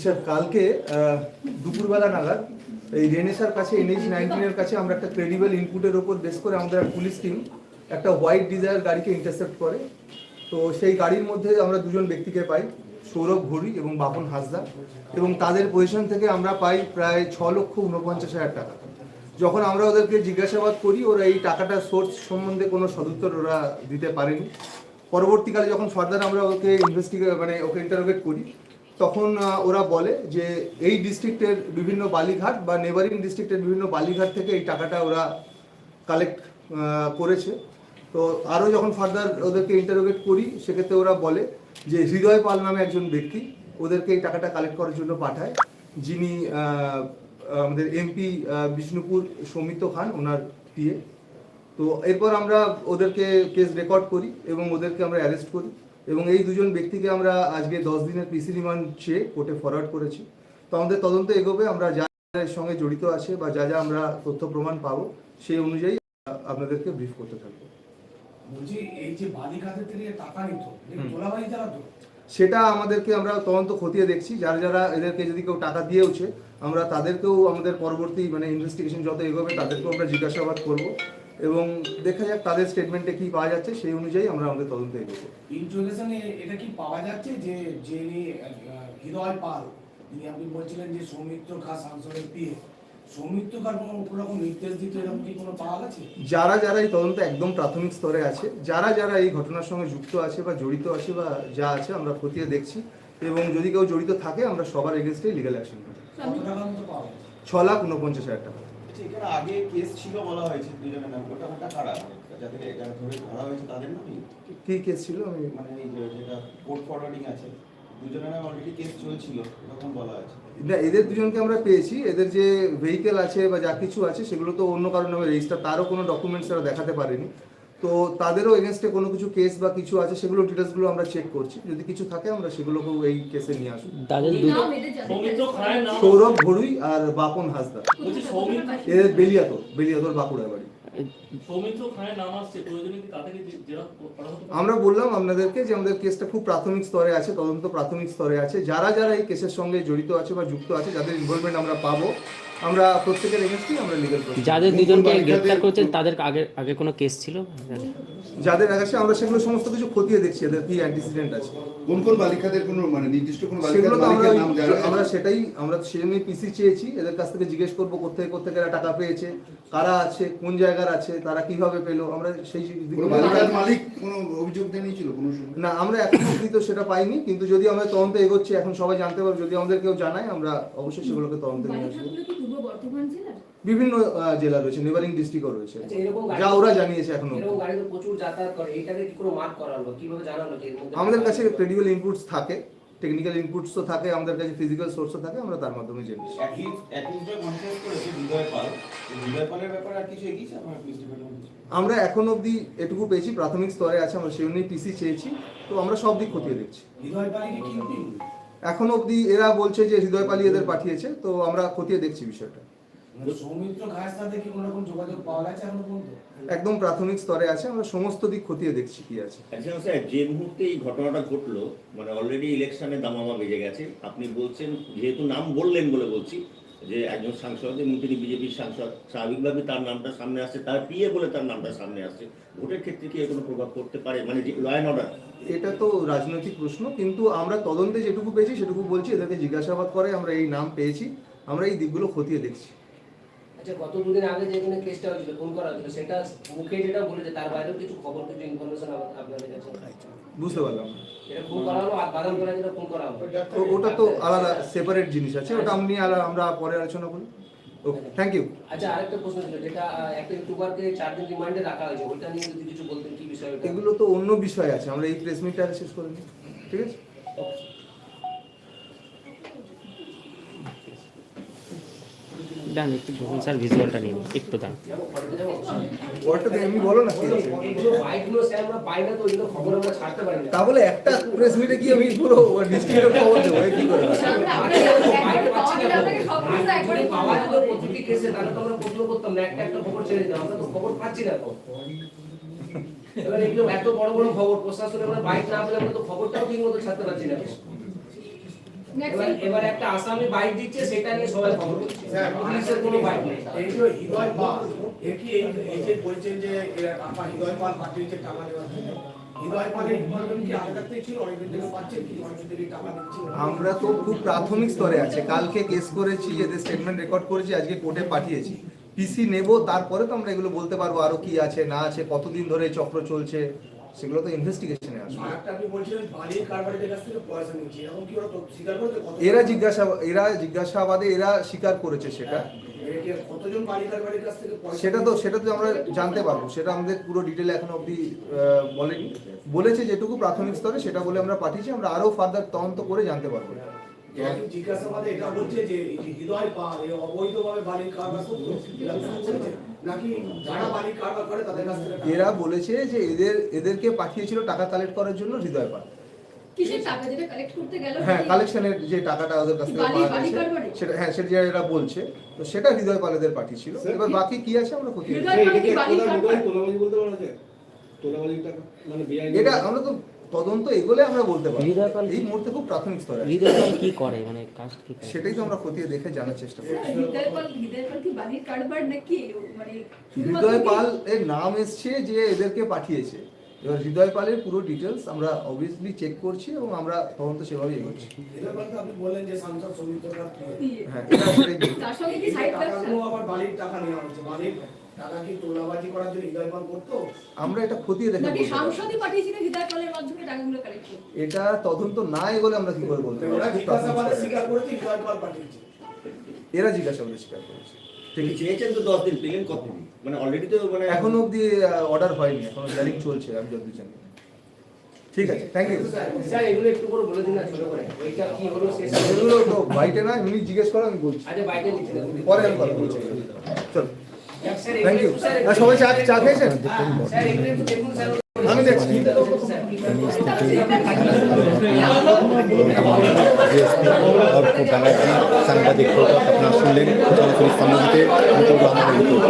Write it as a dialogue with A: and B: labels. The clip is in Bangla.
A: আচ্ছা কালকে দুপুরবেলা নাগাদ এই রেনেসার কাছে এনএইচ নাইনটিনের কাছে আমরা একটা ক্রেডিবল ইনপুটের ওপর বেস করে আমাদের পুলিশ টিম একটা হোয়াইট ডিজায়ার গাড়িকে ইন্টারসেপ্ট করে। তো সেই গাড়ির মধ্যে আমরা দুজন ব্যক্তিকে পাই, সৌরভ ঘড়ি এবং বাপন হাসদা। এবং তাদের পজিশন থেকে আমরা পাই প্রায় ছ লক্ষ উনপঞ্চাশ হাজার টাকা। যখন আমরা ওদেরকে জিজ্ঞাসাবাদ করি, ওরা এই টাকাটা সোর্স সম্বন্ধে কোনো সদুত্তর ওরা দিতে পারেনি। পরবর্তীকালে যখন ফার্দার আমরা ওকে ইনভেস্টিগেট মানে ওকে ইন্টারোগেট করি তখন ওরা বলে যে এই ডিস্ট্রিক্টের বিভিন্ন বালিঘাট বা নেবারিং ডিস্ট্রিক্টের বিভিন্ন বালিঘাট থেকে এই টাকাটা ওরা কালেক্ট করেছে। তো আরও যখন ফার্দার ওদেরকে ইন্টারোগেট করি, সেক্ষেত্রে ওরা বলে যে হৃদয় পাল নামে একজন ব্যক্তি ওদেরকে এই টাকাটা কালেক্ট করার জন্য পাঠায়। যিনি আমাদের এমপি বিষ্ণুপুর সৌমিত্র খান, ওনার পিএ তো এরপর আমরা ওদেরকে কেস রেকর্ড করি এবং ওদেরকে আমরা অ্যারেস্ট করি। এবং এই দুজন ব্যক্তিকে আমরা আজকে দশ দিনের পিসি রিমান্ড চেয়ে কোর্টে ফরওয়ার্ড করেছি। তো আমাদের তদন্ত এগোবে আমরা যা সঙ্গে জড়িত আছে বা যা যা আমরা তথ্য প্রমাণ পাবো সেই অনুযায়ী আপনাদেরকে ব্রিফ করতে থাকব। সেটা আমাদেরকে আমরা তদন্ত খতিয়ে দেখছি। যারা যারা এদেরকে যদি কেউ টাকা দিয়েওছে আমরা তাদেরকেও আমাদের পরবর্তী মানে ইনভেস্টিগেশন যত এগোবে তাদেরকেও আমরা জিজ্ঞাসাবাদ করব। এবং দেখা যাক তাদের স্টেটমেন্টে কি পাওয়া যাচ্ছে সেই অনুযায়ী আমরা আমাদের তদন্ত এগোবো।
B: ইন্ট্রোগেশনে এটা কি পাওয়া যাচ্ছে যে যিনি হৃদয় পাল যিনি আপনি বলছিলেন যে সৌমিত্র খা সাংসদের পিএ সৌমিত্র খার কোনো রকম নির্দেশ দিতে এরকম কি কোনো পাওয়া গেছে?
A: যারা যারা এই তদন্ত একদম প্রাথমিক স্তরে আছে যারা যারা এই ঘটনার সঙ্গে যুক্ত আছে বা জড়িত আছে বা যা আছে আমরা খতিয়ে দেখছি এবং যদি কেউ জড়িত থাকে আমরা সবার এগেনস্টে লিগাল অ্যাকশন
B: গেছে?
A: ছ লাখ উনপঞ্চাশ হাজার টাকা।
C: আচ্ছা, এখানে আগে কেস ছিল বলা হয়েছে দুজনের নাম ওটা ওটা কারা? যাদের যারা ধরে ধরা হয়েছে তাদের নামই?
A: কি কেস ছিল? আমি
C: মানে এই যেটা কোর্ট ফরওয়ার্ডিং আছে দুজনের নাম অলরেডি কেস চলছিল এরকম বলা আছে
A: না এদের দুজনকে আমরা পেয়েছি এদের যে ভেহিকেল আছে বা যা কিছু আছে সেগুলো তো অন্য কারণে নামে রেজিস্টার তারও কোনো ডকুমেন্টস তারা দেখাতে পারেনি। তো তাদেরও এগেনস্টে কোনো কিছু কেস বা কিছু আছে সেগুলো ডিটেলসগুলো আমরা চেক করছি। যদি কিছু থাকে আমরা সেগুলোকেও এই কেসে নিয়ে আসব।
D: তাদের
A: সৌরভ ঘড়ুই আর বাপন হাসদা।
E: বলছি সৌমিত্র
A: এদের বেলিয়াতো বেলিয়াতোর বাঁকুড়া বাড়ি। আমরা বললাম আপনাদেরকে যে আমাদের কেসটা খুব প্রাথমিক স্তরে আছে তদন্ত প্রাথমিক স্তরে আছে। যারা যারা এই কেসের সঙ্গে জড়িত আছে বা যুক্ত আছে যাদের ইনভলভমেন্ট আমরা পাবো আমরা প্রত্যেকের এগেনস্টই আমরা লিগ্যাল
D: যাদের দুজনকে গ্রেফতার করেছেন তাদের আগে আগে কোনো কেস ছিল?
A: যাদের কাছে আমরা সেগুলো সমস্ত কিছু খতিয়ে দেখছি এদের কি অ্যান্টিসিডেন্ট আছে?
F: কোন কোন বালিকাদের কোনো মানে নির্দিষ্ট কোন
A: সেগুলো
F: বালিকার
A: তো আমরা আমরা সেটাই আমরা সেজন্যই পিসি চেয়েছি এদের কাছ থেকে জিজ্ঞেস করব কোথেকে কোথেকে এরা টাকা পেয়েছে কারা আছে কোন জায়গার আছে তারা কীভাবে পেল আমরা সেই
F: বালিকার মালিক কোনো অভিযোগ জানিয়েছিল কোনো
A: না আমরা এখন অবধি তো সেটা পাইনি কিন্তু যদি আমরা তদন্ত এগোচ্ছি এখন সবাই জানতে পারব যদি আমাদের কেউ জানায় আমরা অবশ্যই সেগুলোকে তদন্তে নিয়ে আসব। বিভিন্ন জেলা রয়েছে নেবারিং ডিস্ট্রিক্টও রয়েছে।
G: আচ্ছা,
A: যা ওরা জানিয়েছে
G: এখনও প্রচুর যাতায়াত করে এইটাকে কি কোনো মার্ক করা হলো? কীভাবে জানালো
A: আমাদের কাছে ক্রেডিবল ইনপুটস থাকে টেকনিক্যাল ইনপুটস তো থাকে আমাদের কাছে ফিজিক্যাল সোর্সও থাকে আমরা তার মাধ্যমে জেনে
C: একই একই বিষয়ে কনফারেন্স করেছে হৃদয় পাল। এই পালের ব্যাপারে আর কিছু এগিয়েছে আমার পুলিশ
A: আমরা এখন অবধি এটুকু পেয়েছি প্রাথমিক স্তরে আছে আমরা সেই জন্যই পিসি চেয়েছি তো আমরা সব দিক খতিয়ে দেখছি।
B: কিনপিং
A: এখন অবধি এরা বলছে যে হৃদয় পালি এদের পাঠিয়েছে তো আমরা খতিয়ে দেখছি বিষয়টা।
B: মানে সৌমিত্র ঘাস সাথে কোনো রকম যোগাযোগ পাওয়া গেছে এখনও
A: একদম প্রাথমিক স্তরে আছে আমরা সমস্ত দিক খতিয়ে দেখছি কি আছে।
H: আচ্ছা স্যার যে মুহূর্তে এই ঘটনাটা ঘটলো মানে অলরেডি ইলেকশনে দামামা বেজে গেছে। আপনি বলছেন যেহেতু নাম বললেন বলে বলছি যে একজন সাংসদ এবং তিনি বিজেপির সাংসদ স্বাভাবিকভাবে তার নামটা সামনে আসছে তার পিএ বলে তার নামটা সামনে আসছে। ভোটের ক্ষেত্রে কি এর কোনো প্রভাব পড়তে পারে? মানে ল অ্যান্ড অর্ডার
A: এটা তো রাজনৈতিক প্রশ্ন কিন্তু আমরা তদন্তে যেটুকু পেয়েছি সেটুকু বলছি এদেরকে জিজ্ঞাসাবাদ করে আমরা এই নাম পেয়েছি আমরা এই দিকগুলো খতিয়ে দেখছি।
G: আচ্ছা গত দুদিন আগে যেখানে কেসটা হয়েছিল ফোন করা হয়েছিল সেটা মুখে যেটা বলেছে তার বাইরেও কিছু খবর কিছু ইনফরমেশন আপনাদের কাছে
A: বুঝতে পারলাম।
G: এটা ফোন করা হলো আর বাদাম করা যেটা ফোন করা হলো।
A: তো ওটা তো আলাদা সেপারেট জিনিস আছে ওটা আমি আলাদা আমরা পরে আলোচনা করি ওকে থ্যাংক ইউ
G: আচ্ছা আরেকটা প্রশ্ন ছিল যেটা একটা ইউটিউবারকে চার দিন রিমান্ডে রাখা হয়েছে ওটা নিয়ে যদি কিছু বলতেন কি বিষয়
A: এগুলো তো অন্য বিষয় আছে আমরা এই প্রেস মিটটা শেষ করে নিই ঠিক আছে?
D: ডান একটু বলুন স্যার ভিজুয়ালটা নিন একটু দাঁড়ান
A: ওয়ার্ডটা এমনি বলো না। কি আছে
G: এগুলো বাইকগুলো স্যার আমরা পাই না তো ওইগুলো খবর আমরা ছাড়তে পারি না
A: তা বলে একটা প্রেস মিটে কি আমি পুরো ডিস্ট্রিক্টের খবর দেবো কি করে?
G: এবার এগুলো এত বড় বড় খবর প্রশাসনের আমরা বাইক না পেলে আমরা তো খবরটাও ঠিক মতো ছাড়তে পারছি না। এবার এবার একটা আসামি বাইক দিচ্ছে সেটা নিয়ে সবাই খবর করছে। পুলিশের কোনো বাইক নেই।
B: এই যে হৃদয় পাল এ কি এই যে বলছেন যে হৃদয় পাল পাঠিয়েছে টাকা দেওয়ার জন্য।
A: আমরা তো খুব প্রাথমিক স্তরে আছে। কালকে কেস করেছি এদের স্টেটমেন্ট রেকর্ড করেছি আজকে কোর্টে পাঠিয়েছি। পিসি নেব তারপরে তো আমরা এগুলো বলতে পারব আরও কি আছে না আছে কতদিন ধরে চক্র চলছে। সেগুলো তো ইনভেস্টিগেশনে আসবে। এরা জিজ্ঞাসা এরা জিজ্ঞাসাবাদে এরা স্বীকার করেছে সেটা।
B: পয়সা
A: সেটা তো সেটা তো আমরা জানতে পারব। সেটা আমাদের পুরো ডিটেল এখন অবধি বলেনি। বলেছে যেটুকু প্রাথমিক স্তরে সেটা বলে আমরা পাঠিয়েছি। আমরা আরও ফার্দার তদন্ত করে জানতে পারব।
B: জিজ্ঞাসাবাদে এটা বলছে যে হৃদয় পাল অবৈধভাবে বাড়ির কারবার
A: এরা বলেছে যে এদের এদেরকে পাঠিয়েছিল টাকা কালেক্ট করার জন্য হৃদয় পাল
I: কিসের টাকা যেটা কালেক্ট করতে গেল?
A: হ্যাঁ কালেকশনের যে টাকাটা ওদের কাছ থেকে? সেটা হ্যাঁ সেটা যেটা বলছে তো সেটা হৃদয় পালেদের পাঠিয়েছিল। এবার বাকি কি আছে আমরা
I: কারবার?
A: এটা আমরা তো তদন্ত এগোলে আমরা বলতে পারি এই মুহূর্তে খুব প্রাথমিক স্তরে। আছে।
D: হৃদয় পাল কি করে? মানে কাজ কি করে?
A: সেটাই তো আমরা খতিয়ে দেখে জানার চেষ্টা করছি।
I: হৃদয় পাল কি বালির কারবার নাকি? মানে শুধুমাত্র
A: হৃদয়
I: কি-
A: পাল এর নাম এসছে যে এদেরকে পাঠিয়েছে। এবার হৃদয় পালের পুরো ডিটেলস আমরা অবভিয়াসলি চেক করছি এবং আমরা তদন্ত সেভাবে এগোচ্ছি।
B: পাল তো খাত
I: ইয়ে,
A: হ্যাঁ। বলছি।
I: তার কি
B: তোলাবাজি করার জন্য করতো?
A: আমরা এটা খতিয়ে দেখে
I: নাকি সাংসদই পাঠিয়েছিলেন হৃদয় মাধ্যমে টাকাগুলো কালেক্ট করতে?
A: এটা তদন্ত না এগোলে আমরা কি করে বলতে
B: ওরা
A: পারব খুব প্রাথমিক
B: জিজ্ঞাসাবাদে স্বীকার করেছে হৃদয় পাঠিয়েছে।
A: এরা জিজ্ঞাসাবাদে স্বীকার করেছে।
H: তিনি চেয়েছেন তো দশ দিন? পেলেন কতদিন? মানে অলরেডি তো মানে
A: এখনও অবধি অর্ডার হয়নি। এখনও জারিং চলছে আমি যতদূর জানি। ঠিক আছে থ্যাংক ইউ
G: স্যার এগুলো একটু করে বলে দিন না ছোট করে। ওইটা কি হলো
A: তো বাইটে না এমনি জিজ্ঞেস করো আমি বলছি।
G: আচ্ছা লিখে
A: পরে আমি কথা বলছি। চলো। থ্যাংক ইউ সবাই চা চা খেয়েছেন? আমি দেখছি।
J: অর্ক ব্যানার্জি সাংবাদিক আপনারা শুনলেন রহমানের রিপোর্ট।